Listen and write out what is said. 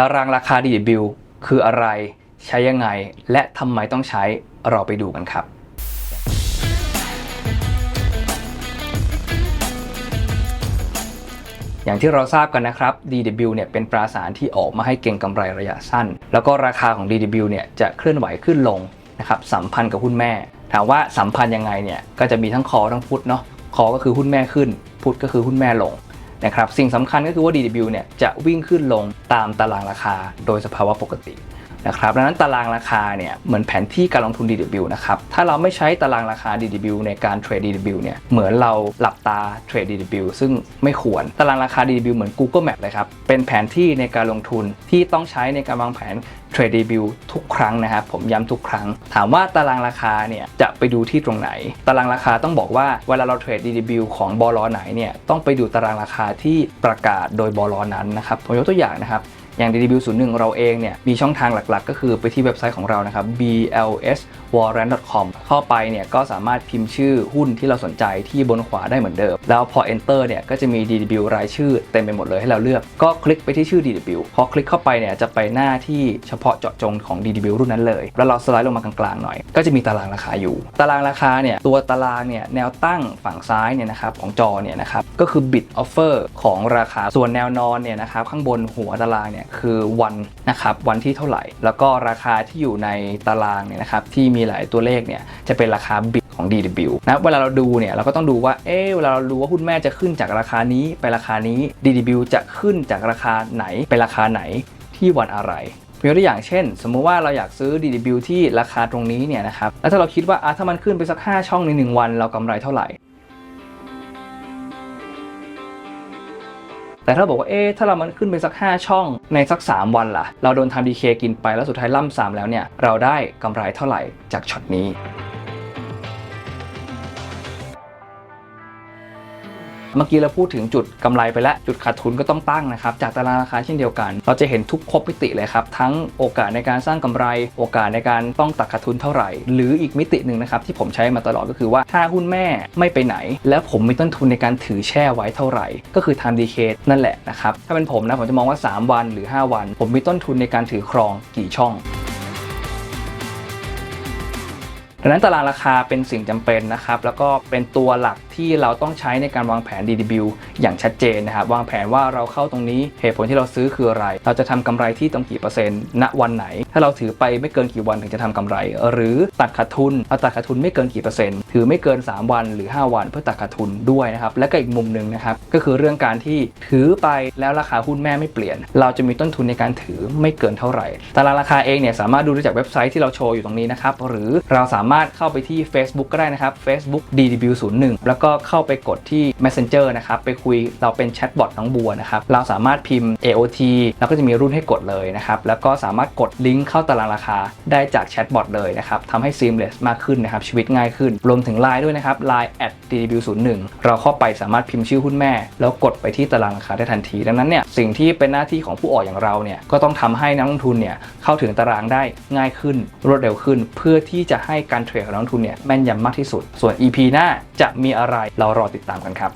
ตารางราคา DW คืออะไรใช้ยังไง และทำไมต้องใช้เราไปดูกันครับอย่างที่เราทราบกันนะครับ DW เนี่ยเป็นตราสารที่ออกมาให้เก่งกำไรระยะสั้น แล้วก็ราคาของ DW เนี่ยจะเคลื่อนไหวขึ้นลงนะครับสัมพันธ์กับหุ้นแม่ ถามว่าสัมพันธ์ยังไงเนี่ยก็จะมีทั้งคอทั้งพุทเนาะคอก็คือหุ้นแม่ขึ้น พุทก็คือหุ้นแม่ลง นะครับสิ่งสำคัญก็คือว่า DW เนี่ยจะวิ่งขึ้นลงตามตารางราคาโดยสภาวะปกติ นะครับดังนั้นตารางราคาเนี่ยเหมือนแผนที่การลงทุน DW นะครับถ้าเราไม่ใช้ตารางราคา DW ในการเทรด DW เนี่ยเหมือนเราหลับตาเทรด DW ซึ่งไม่ควรตารางราคา DW เหมือน Google Map เลยครับเป็นแผนที่ในการลงทุนที่ต้องใช้ในการวางแผนเทรด DW ทุกครั้งนะครับผมย้ำทุกครั้ง ถามว่าตารางราคาเนี่ยจะไปดูที่ตรงไหน ตารางราคาต้องบอกว่าเวลาเราเทรด DW ของบลไหนเนี่ยต้องไปดูตารางราคาที่ประกาศโดยบลนั้นนะครับผมยกตัวอย่างนะครับ อย่าง DW 0 1 เราเองเนี่ยมีช่องทางหลักๆ ก็คือไปที่เว็บไซต์ของเรานะครับ blswarrant.com เข้าไปเนี่ยก็สามารถพิมพ์ชื่อหุ้นที่เราสนใจที่บนขวาได้เหมือนเดิม แล้วพอ enter เนี่ยก็จะมี DW รายชื่อเต็มไปหมดเลยให้เราเลือก ก็คลิกไปที่ชื่อ DW พอคลิกเข้าไปเนี่ยจะไปหน้าที่เฉพาะเจาะจงของ DW รุ่นนั้นเลย แล้วเราสไลด์ลงมากลางๆหน่อย ก็จะมีตารางราคาอยู่ ตารางราคาเนี่ยตัวตารางเนี่ยแนวตั้งฝั่งซ้ายเนี่ยนะครับของจอเนี่ยนะครับก็คือ bid offer ของราคาส่วนแนวนอนเนี่ยนะครับข้างบนหัวตารางเนี่ยคือวันนะครับวันที่เท่าไหร่ แล้วก็ราคาที่อยู่ในตารางเนี่ยนะครับที่มีหลายตัวเลขเนี่ย จะเป็นราคา bid ของ DW นะเวลาเราดูเนี่ยเราก็ต้องดูว่าเอ๊ะเวลาเรารู้ว่าหุ้นแม่จะขึ้นจากราคานี้ไปราคานี้ DW จะขึ้นจากราคาไหนไปราคาไหนที่วันอะไรยกตัวอย่างเช่น สมมุติว่าเราอยากซื้อ DW ที่ราคาตรงนี้เนี่ยนะครับแล้วถ้าเราคิดว่าอะถ้ามันขึ้นไปสัก 5 ช่องใน 1 วัน เรากำไรเท่าไหร่ แต่ถ้าบอกว่าเอ๊ะถ้าเรามันขึ้นไปสัก 5 ช่องในสัก 3 วันล่ะ เราโดนทำดีเคกินไปแล้วสุดท้ายล่ำสามแล้วเนี่ยเราได้กำไรเท่าไหร่จากช็อตนี้ เมื่อกี้เราพูดถึงจุดกำไรไปแล้ว จุดขาดทุนก็ต้องตั้งนะครับ จากตารางราคาเช่นเดียวกัน เราจะเห็นทุกครบมิติเลยครับ ทั้งโอกาสในการสร้างกำไร โอกาสในการต้องตัดขาดทุนเท่าไหร่ หรืออีกมิติหนึ่งนะครับที่ผมใช้มาตลอดก็คือว่าถ้าหุ้นแม่ไม่ไปไหน แล้วผมมีต้นทุนในการถือแช่ไว้เท่าไหร่ ก็คือ time decay นั่นแหละนะครับถ้าเป็นผมนะผมจะมองว่า 3 วันหรือ 5 วัน ผมมีต้นทุนในการถือครองกี่ช่อง ดังนั้นตารางราคาเป็นสิ่งจำเป็นนะครับแล้วก็เป็นตัวหลักที่เราต้องใช้ในการวางแผน DW อย่างชัดเจนนะครับวางแผนว่าเราเข้าตรงนี้เหตุผลที่เราซื้อคืออะไร เราจะทำกำไรที่ตรงกี่เปอร์เซ็นต์ณวันไหน ถ้าเราถือไปไม่เกินกี่วันถึงจะทำกำไร หรือตัดขาดทุนเราตัดขาดทุนไม่เกินกี่เปอร์เซ็นต์ถือไม่เกิน 3 วันหรือ 5 วัน เพื่อตัดขาดทุนด้วยนะครับและก็อีกมุมหนึ่งนะครับก็คือเรื่องการที่ถือไปแล้วราคาหุ้นแม่ไม่เปลี่ยน เราจะมีต้นทุนในการถือไม่เกินเท่าไหร่ตารางราคาเองเนี่ยสามารถดูได้จากเว็บไซต์ที่เราโชว์อยู่ตรงนี้นะครับหรือเราสามารถเข้าไปที่ Facebook ก็ได้นะครับ Facebook DW01 แล้วก็เข้าไปกดที่ Messenger นะครับไปคุยเราเป็นแชทบอทน้องบัวนะครับเราสามารถพิมพ์ AOT แล้วก็จะมีรุ่นให้กดเลยนะครับแล้วก็สามารถกดลิงก์เข้าตารางราคาได้จากแชทบอทเลยนะครับทำให้ seamless มากขึ้นนะครับชีวิตง่ายขึ้น รวมถึง Line ด้วยนะครับ Line at DW01 เราเข้าไปสามารถพิมพ์ชื่อหุ้นแม่ แล้วกดไปที่ตารางราคาได้ทันที ดังนั้นเนี่ยสิ่งที่เป็นหน้าที่ของผู้ออกอย่างเราเนี่ยก็ต้องทำให้นักลงทุนเนี่ยเข้าถึงตารางได้ง่ายขึ้น รวดเร็วขึ้น เพื่อที่จะให้การเทรดของนักลงทุนเนี่ยแม่นยำมากที่สุด ส่วน EP หน้าจะมีอะไรเรารอติดตามกันครับ